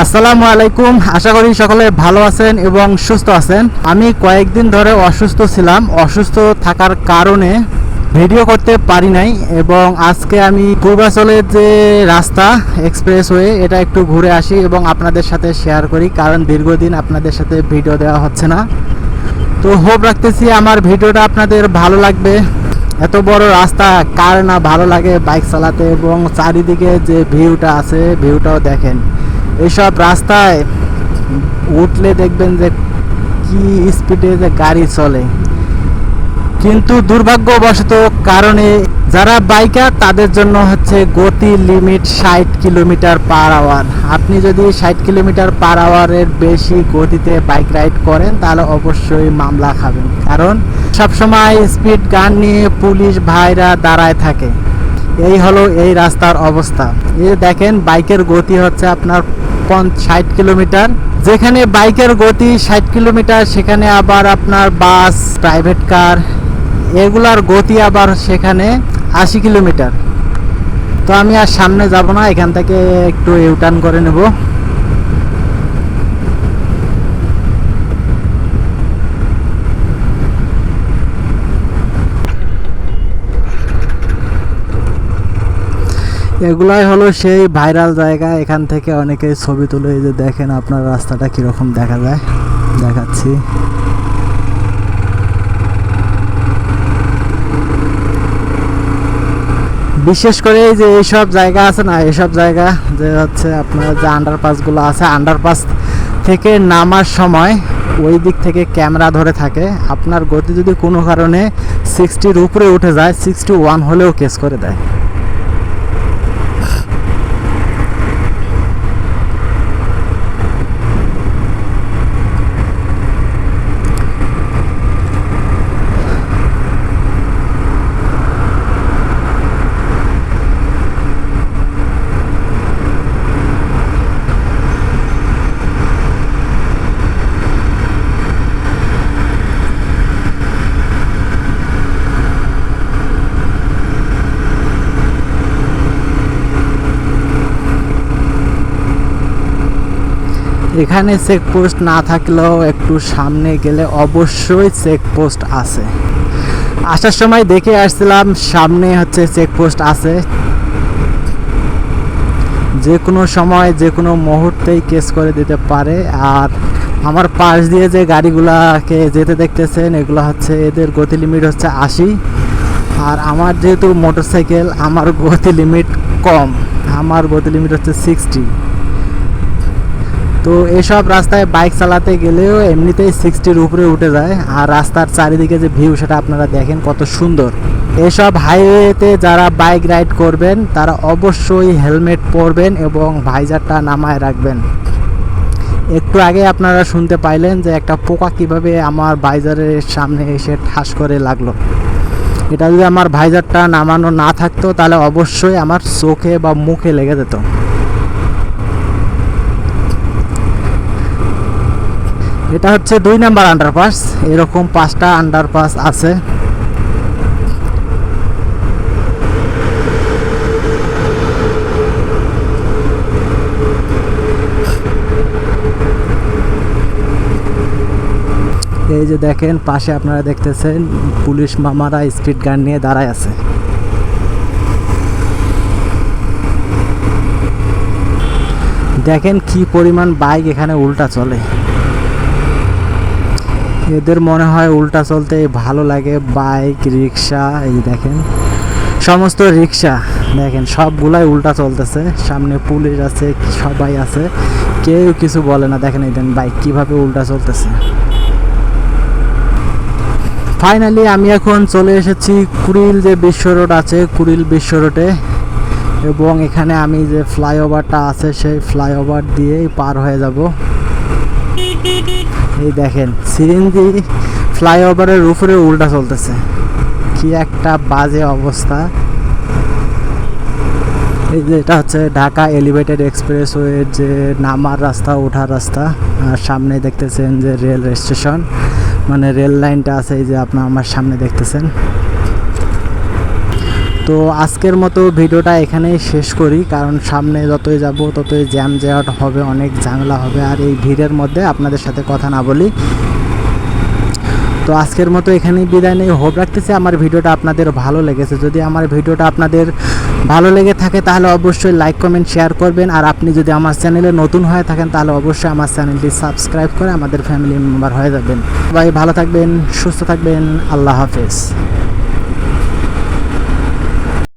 আসসালামু আলাইকুম। আশা করি সকলে ভালো আছেন এবং সুস্থ আছেন। আমি কয়েকদিন ধরে অসুস্থ ছিলাম। অসুস্থ থাকার কারণে ভিডিও করতে পারি নাই এবং আজকে আমি পূর্বাচলের যে রাস্তা, এক্সপ্রেসওয়ে, এটা একটু ঘুরে আসি এবং আপনাদের সাথে শেয়ার করি কারণ দীর্ঘদিন আপনাদের সাথে ভিডিও দেওয়া হচ্ছে না। তো হোপ রাখতেছি আমার ভিডিওটা আপনাদের ভালো লাগবে। এত বড় রাস্তা, কার না ভালো লাগে বাইক চালাতে এবং চারিদিকে যে ভিউটা আছে, ভিউটাও দেখেন। এইসব রাস্তায় উঠলে দেখবেন যে কি স্পিডে যে গাড়ি চলে। কিন্তু দুর্ভাগ্যবশত কারণে যারা বাইকার তাদের জন্য হচ্ছে গতি লিমিট ষাট কিলোমিটার পার আওয়ার আপনি যদি ষাট কিলোমিটার পার আওয়ারের বেশি গতিতে বাইক রাইড করেন, তাহলে অবশ্যই মামলা খাবেন। কারণ সবসময় স্পিড গান নিয়ে পুলিশ ভাইরা দাঁড়ায় থাকে। এই হলো এই রাস্তার অবস্থা। এই দেখেন বাইকের গতি হচ্ছে আপনার ষাট কিলোমিটার। যেখানে বাইকের গতি ষাট কিলোমিটার, সেখানে আবার আপনার বাস প্রাইভেট কার এগুলার গতি আবার সেখানে আশি কিলোমিটার। তো আমি আর সামনে যাব না, এখান থেকে একটু ইউটার্ন করে নেব। এগুলাই হলো সেই ভাইরাল জায়গা। এখান থেকে অনেকে ছবি তুলে এই যে দেখেন আপনার রাস্তাটা কীরকম দেখা যায়। দেখাচ্ছি। বিশেষ করে এই যে এইসব জায়গা আছে না, এইসব জায়গা যে হচ্ছে আপনার যে আন্ডারপাসগুলো আছে আন্ডারপাস থেকে নামার সময় ওই দিক থেকে ক্যামেরা ধরে থাকে। আপনার গতি যদি কোনো কারণে সিক্সটির উপরে উঠে যায় সিক্সটি ওয়ান হলেও কেস করে দেয়। এখানে চেকপোস্ট না থাকলেও একটু সামনে গেলে অবশ্যই চেকপোস্ট আছে। আসার সময় দেখে আসছিলাম, সামনে হচ্ছে চেকপোস্ট আছে। যে কোনো সময়, যে কোনো মুহূর্তেই কেস করে দিতে পারে। আর আমার পাশ দিয়ে যে গাড়িগুলাকে যেতে দেখতেছেন, এগুলো হচ্ছে এদের গতি লিমিট হচ্ছে আশি। আর আমার যেহেতু মোটরসাইকেল আমার গতি লিমিট কম। আমার গতি লিমিট হচ্ছে সিক্সটি তো এসব রাস্তায় বাইক চালাতে গেলেও এমনিতেই সিক্সটির উপরে উঠে যায়। আর রাস্তার চারিদিকে যে ভিউ সেটা আপনারা দেখেন কত সুন্দর। এসব হাইওয়েতে যারা বাইক রাইড করবেন, তারা অবশ্যই হেলমেট পরবেন এবং ভাইজারটা নামায় রাখবেন। একটু আগে আপনারা শুনতে পাইলেন যে একটা পোকা কীভাবে আমার ভাইজারের সামনে এসে ঠাস করে লাগল। এটা যদি আমার ভাইজারটা নামানো না থাকতো, তাহলে অবশ্যই আমার চোখে বা মুখে লেগে যেত। এটা হচ্ছে দুই নাম্বার আন্ডারপাস এরকম পাঁচটা আন্ডারপাস আছে। এই যে দেখেন, পাশে আপনারা দেখতেছেন, পুলিশ মামারা স্পিড গান নিয়ে দাঁড়ায় আছে। দেখেন কি পরিমাণ বাইক এখানে উল্টা চলে। এদের মনে হয় উল্টা চলতে ভালো লাগে, বাইক, রিক্সা, এই দেখেন। সমস্ত রিক্সা, দেখেন, সবগুলাই উল্টা চলতেছে। সামনে পুলিশ আছে, সবাই আছে। কেউ কিছু বলে না, দেখেন এই দেন বাইক কীভাবে উল্টা চলতেছে। ফাইনালি আমি এখন চলে এসেছি কুড়িল যে বিশ্ব রোড আছে, কুড়িল বিশ্ব রোডে। এবং এখানে আমি যে ফ্লাইওভারটা আছে, সেই ফ্লাইওভার দিয়েই পার হয়ে যাব। এই দেখেন সিএনজি ফ্লাইওভারের উপরে উল্টা চলতেছে। কি একটা বাজে অবস্থা। এই যে এটা হচ্ছে ঢাকা এলিভেটেড এক্সপ্রেসওয়ের যে নামার রাস্তা, ওঠার রাস্তা। আর সামনে দেখতেছেন যে রেল স্টেশন। মানে রেল লাইনটা আছে এই যে আপনার আমার সামনে দেখতেছেন। তো আজকের মতো ভিডিওটা এখানেই শেষ করি, কারণ সামনে যতই যাব ততই জ্যাম জ্যাট হবে, অনেক ঝামেলা হবে, আর এই ভিড়ের মধ্যে আপনাদের সাথে কথা না বলি। তো আজকের মতো এখানেই বিদায় নেই। হোপ রাখতেছি আমার ভিডিওটা আপনাদের ভালো লেগেছে। যদি আমার ভিডিওটা আপনাদের ভালো লেগে থাকে, তাহলে অবশ্যই লাইক, কমেন্ট, শেয়ার করবেন। আর আপনি যদি আমার চ্যানেলে নতুন হয়ে থাকেন, তাহলে অবশ্যই আমার চ্যানেলটি সাবস্ক্রাইব করে আমাদের ফ্যামিলি মেম্বার হয়ে যাবেন। সবাই ভালো থাকবেন, সুস্থ থাকবেন। আল্লাহ হাফেজ।